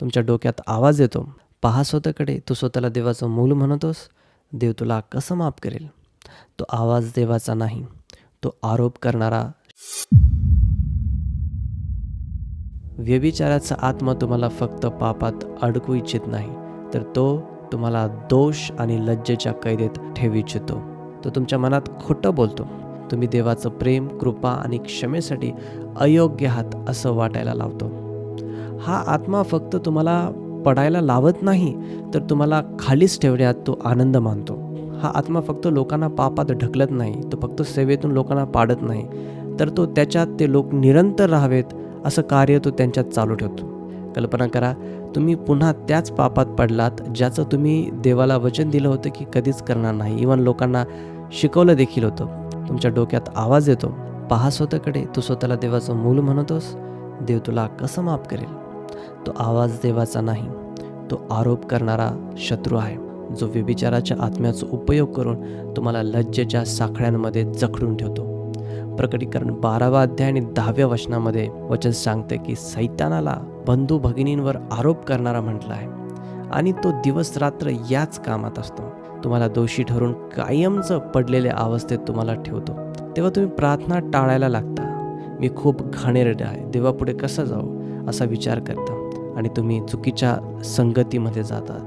तुमच्या डोक्यात आवाज येतो. पहा स्वतःकडे. तू स्वतःला देवाचं मूल म्हणतोस. देव तुला कसं माफ करेल? तो आवाज देवाचा नाही. तो आरोप करणारा. व्यभिचाराचा आत्मा तुम्हाला फक्त पापात अडकू इच्छित नाही तर तो तुम्हाला दोष आणि लज्जेच्या कैदेत ठेवू इच्छितो. तो तुमच्या मनात खोटं बोलतो. तुम्ही देवाचं प्रेम कृपा आणि क्षमेसाठी अयोग्य आहात असं वाटायला लावतो. हा आत्मा फक्त तुम्हाला पडायला लावत नाही तर तुम्हाला खालीच ठेवण्यात तो आनंद मानतो. हा आत्मा फक्त लोकांना पापात ढकलत नाही तो फक्त सेवेतून लोकांना पाडत नाही. तर तो त्याच्यात ते लोक निरंतर राहावेत असं कार्य तो त्यांच्यात चालू ठेवतो. कल्पना करा तुम्ही पुन्हा त्याच पापात पडलात ज्याचं तुम्ही देवाला वचन दिलं होतं की कधीच करणार नाही. इवन लोकांना शिकवलं देखील होतं. तुमच्या डोक्यात आवाज येतो. पहा स्वतःकडे तू स्वतःला देवाचं मूल म्हणतोस. देव तुला कसं माफ करेल? तो आवाज देवाचा नाही तो आरोप करणारा शत्रू आहे जो व्यभिचाराच्या आत्म्याचा उपयोग करून तुम्हाला लज्जेच्या साखळ्यांमध्ये जखडून ठेवतो. प्रकटीकरण बारावा अध्याय आणि दहाव्या वचनामध्ये वचन सांगते की सैतानाला बंधू भगिनींवर आरोप करणारा म्हटला आहे आणि तो दिवस रात्र याच कामात असतो. तुम्हाला दोषी ठरून कायमचं पडलेल्या अवस्थेत तुम्हाला ठेवतो. तेव्हा तुम्ही प्रार्थना टाळायला लागता. मी खूप घाणेरडे आहे. देवापुढे कसं जाऊ? असा विचार करता. आणि तुम्ही चुकीच्या संगतीमध्ये जाता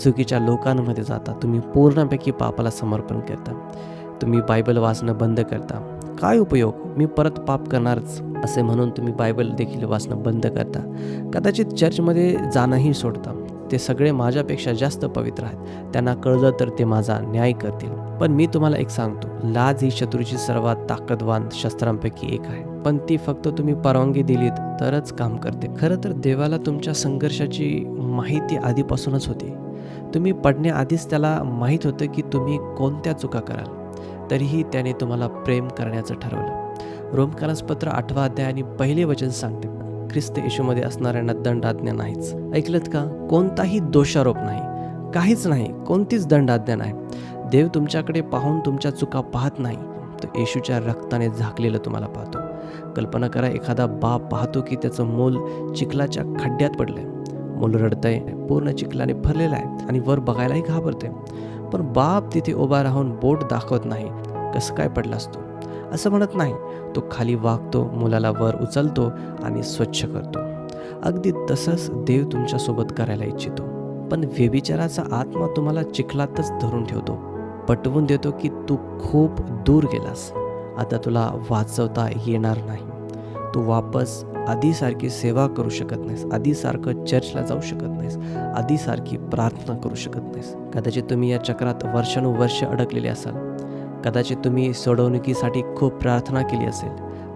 चुकीच्या लोकांमध्ये जाता तुम्ही पूर्णपैकी पापाला समर्पण करता तुम्ही बायबल वाचणं बंद करता. काय उपयोग? मी परत पाप करणारच असे म्हणून तुम्ही बायबल देखील वाचणं बंद करता. कदाचित चर्चमध्ये जाणंही सोडता. ते सगळे माझ्यापेक्षा जास्त पवित्र आहेत. त्यांना कळलं तर ते माझा न्याय करतील. पण मी तुम्हाला एक सांगतो. लाज ही शत्रूची सर्वात ताकदवान शस्त्रांपैकी एक आहे. पण ती फक्त तुम्ही परवानगी दिलीत तरच काम करते. खरं तर देवाला तुमच्या संघर्षाची माहिती आधीपासूनच होती. तुम्ही पडण्याआधीच त्याला माहीत होतं की तुम्ही कोणत्या चुका कराल. तरीही त्याने तुम्हाला प्रेम करण्याचं ठरवलं. रोमकारासपत्र आठवा अध्याय आणि पहिले वचन सांगते. ख्रिस्त येशूमध्ये असणाऱ्यांना दंडाज्ञा नाहीच. ऐकलत का? कोणताही दोषारोप नाही. काहीच नाही. कोणतीच दंडाज्ञा नाही. देव तुमच्याकडे पाहून तुमच्या चुका पाहत नाही. तो येशूच्या रक्ताने झाकलेलं तुम्हाला पाहतो. कल्पना करा एखादा बाप पाहतो की त्याचं मूल चिखलाच्या खड्ड्यात पडलंय. मूल रडतंय पूर्ण चिखलाने भरलेलं आहे आणि वर बघायलाही घाबरते पण बाप तिथे उभा राहून बोट दाखवत नाही. कसं काय पडला असतो असं म्हणत नाही. तो खाली वागतो मुलाला वर उचलतो आणि स्वच्छ करतो. अगदी तसंच देव तुमच्यासोबत करायला इच्छितो. पण व्यभिचाराचा आत्मा तुम्हाला चिखलातच धरून ठेवतो. पटवून देतो की तू खूप दूर गेलास. आता तुला वाचवता येणार नाही. तू वापस आधीसारखी सेवा करू शकत नाहीस. आधीसारखं चर्चला जाऊ शकत नाहीस. आधीसारखी प्रार्थना करू शकत नाहीस. कदाचित तुम्ही या चक्रात वर्षानुवर्ष अडकलेले असाल. कदाचित तुम्ही सोडवणुकीसाठी खूप प्रार्थना केली असेल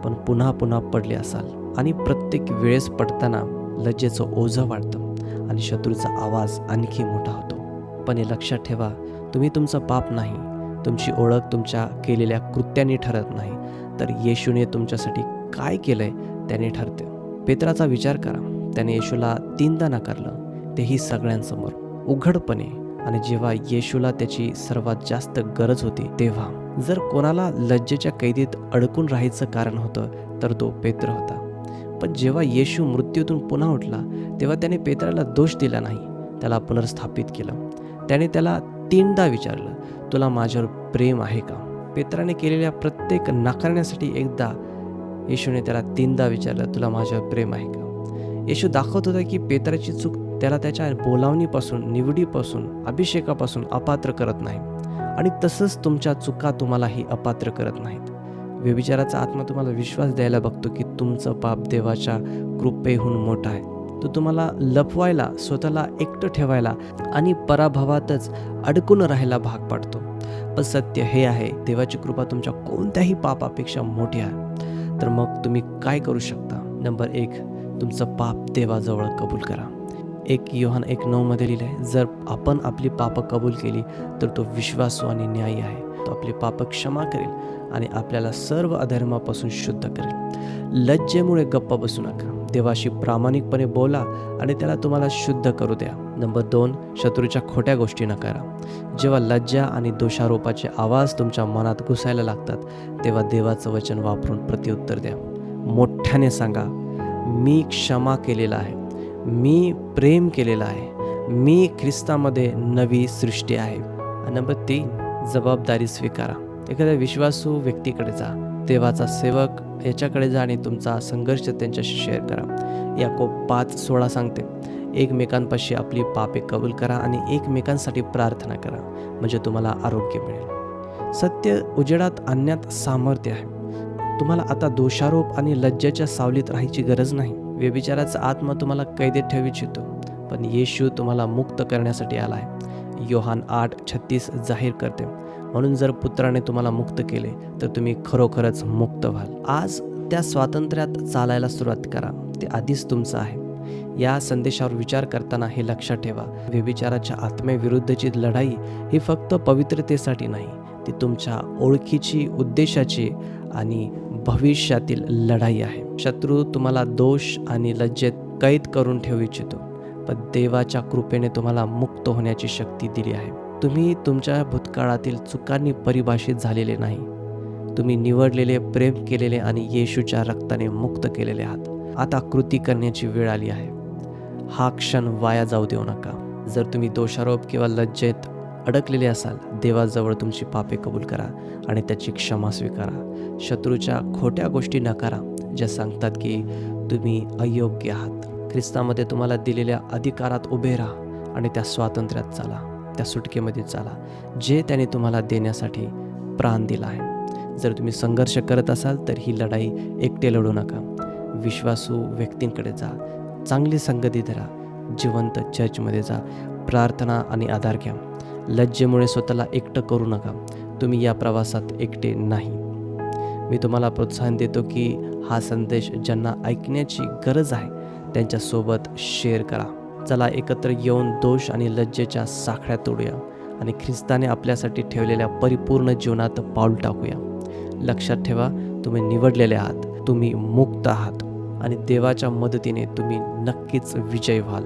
पण पुन्हा पुन्हा पडले असाल. आणि प्रत्येक वेळेस पडताना लज्जेचं ओझं वाढतं आणि शत्रूचा आवाज आणखी मोठा होतो. पण हे लक्षात ठेवा तुम्ही तुमचं पाप नाही तुमची ओळख तुमच्या केलेल्या कृत्यांनी ठरत नाही. तर येशूने तुमच्यासाठी काय केलंय त्याने ठरते. पेत्राचा विचार करा. त्याने येशूला तीनदा नाकारलं. तेही सगळ्यांसमोर. उघडपणे. आणि जेव्हा येशूला त्याची सर्वात जास्त गरज होती तेव्हा जर कोणाला लज्जेच्या कैदीत अडकून राहायचं कारण होतं तर तो पेत्र होता. पण जेव्हा येशू मृत्यूतून पुन्हा उठला तेव्हा त्याने पेत्राला दोष दिला नाही. त्याला पुनर्स्थापित केलं. त्याने त्याला तीनदा विचारलं तुला माझ्यावर प्रेम आहे का? पेत्राने केलेल्या प्रत्येक नाकारण्यासाठी एकदा येशूने त्याला तीनदा विचारलं तुला माझ्यावर प्रेम आहे का? येशू दाखवत होता की पेत्राची चूक त्याला त्याच्या बोलावणीपासून निवडीपासून अभिषेकापासून अपात्र करत नाही. आणि तसंच तुमच्या चुका तुम्हालाही अपात्र करत नाहीत. व्यभिचाराचा आत्मा तुम्हाला विश्वास द्यायला बघतो की तुमचं पाप देवाच्या कृपेहून मोठा आहे. तो तुम्हाला लपवायला स्वतःला एकटं ठेवायला आणि पराभवातच अडकून राहायला भाग पाडतो. पण सत्य हे आहे देवाची कृपा तुमच्या कोणत्याही पापापेक्षा मोठी आहे. तर मग तुम्ही काय करू शकता? नंबर एक तुमचं पाप देवाजवळ कबूल करा. एक योहान एक नऊमध्ये लिहिलं आहे जर आपण आपली पापं कबूल केली तर तो विश्वासू आणि न्यायी आहे. तो आपली पापं क्षमा करेल आणि आपल्याला सर्व अधर्मापासून शुद्ध करेल. लज्जेमुळे गप्प बसू नका. देवाशी प्रामाणिकपणे बोला आणि त्याला तुम्हाला शुद्ध करू द्या. नंबर दोन शत्रूच्या खोट्या गोष्टी नकारा जेव्हा लज्जा आणि दोषारोपाचे आवाज तुमच्या मनात घुसायला लागतात तेव्हा देवाचं वचन वापरून प्रत्युत्तर द्या. मोठ्याने सांगा मी क्षमा केलेला आहे. मी प्रेम केलेलं आहे. मी ख्रिस्तामध्ये नवी सृष्टी आहे. नंबर तीन जबाबदारी स्वीकारा. एखाद्या विश्वासू व्यक्तीकडे जा. देवाचा सेवक याच्याकडे जा आणि तुमचा संघर्ष त्यांच्याशी शेअर करा. याकोब पाच सोळा सांगते. एकमेकांपाशी आपली पापे कबूल करा आणि एकमेकांसाठी प्रार्थना करा. म्हणजे तुम्हाला आरोग्य मिळेल. सत्य उजेडात आणण्यात सामर्थ्य आहे. तुम्हाला आता दोषारोप आणि लज्जेच्या सावलीत राहायची गरज नाही. व्यभिचाराचा आत्मा तुम्हाला कैदेत ठेवू इच्छितो पण येशू तुम्हाला मुक्त करण्यासाठी आला आहे योहान आठ छत्तीस जाहीर करते म्हणून जर पुत्राने तुम्हाला मुक्त केले तर तुम्ही खरोखरच मुक्त व्हाल. आज त्या स्वातंत्र्यात चालायला सुरुवात करा. ते आधीच तुमचं आहे. या संदेशावर विचार करताना हे लक्षात ठेवा व्यभिचाराच्या आत्म्याविरुद्धची लढाई ही फक्त पवित्रतेसाठी नाही ती तुमच्या ओळखीची उद्देशाची आणि भविष्यातील लढाई आहे. शत्रू तुम्हाला दोष आणि लज्जेत कैद करून ठेवू इच्छितो पण देवाच्या कृपेने तुम्हाला मुक्त होण्याची शक्ती दिली आहे. तुम्ही तुमच्या भूतकाळातील चुकांनी परिभाषित झालेले नाही. तुम्ही निवडलेले प्रेम केलेले आणि येशूच्या रक्ताने मुक्त केलेले आहात. आता कृती करण्याची वेळ आली आहे. हा क्षण वाया जाऊ देऊ नका. जर तुम्ही दोषारोप किंवा लज्जेत अडकलेले असाल देवाजवळ तुमची पापे कबूल करा आणि त्याची क्षमा स्वीकारा. शत्रूच्या खोट्या गोष्टी नकारा ज्या सांगतात की तुम्ही अयोग्य आहात. ख्रिस्तामध्ये तुम्हाला दिलेल्या अधिकारात उभे राहा आणि त्या स्वातंत्र्यात चाला त्या सुटकेमध्ये चाला जे त्याने तुम्हाला देण्यासाठी प्राण दिला आहे. जर तुम्ही संघर्ष करत असाल तर ही लढाई एकटे लढू नका. विश्वासू व्यक्तींकडे जा चांगली संगती धरा जिवंत चर्चमध्ये जा प्रार्थना आणि आधार घ्या. लज्जेमुळे स्वतःला एकटं करू नका. तुम्ही या प्रवासात एकटे नाही. मी तुम्हाला प्रोत्साहन देतो की हा संदेश ज्यांना ऐकण्याची गरज आहे त्यांच्यासोबत शेअर करा. चला एकत्र येऊन दोष आणि लज्जेच्या साखळ्या तोडूया आणि ख्रिस्ताने आपल्यासाठी ठेवलेल्या परिपूर्ण जीवनात पाऊल टाकूया. लक्षात ठेवा तुम्ही निवडलेले आहात. तुम्ही मुक्त आहात आणि देवाच्या मदतीने तुम्ही नक्कीच विजय व्हाल.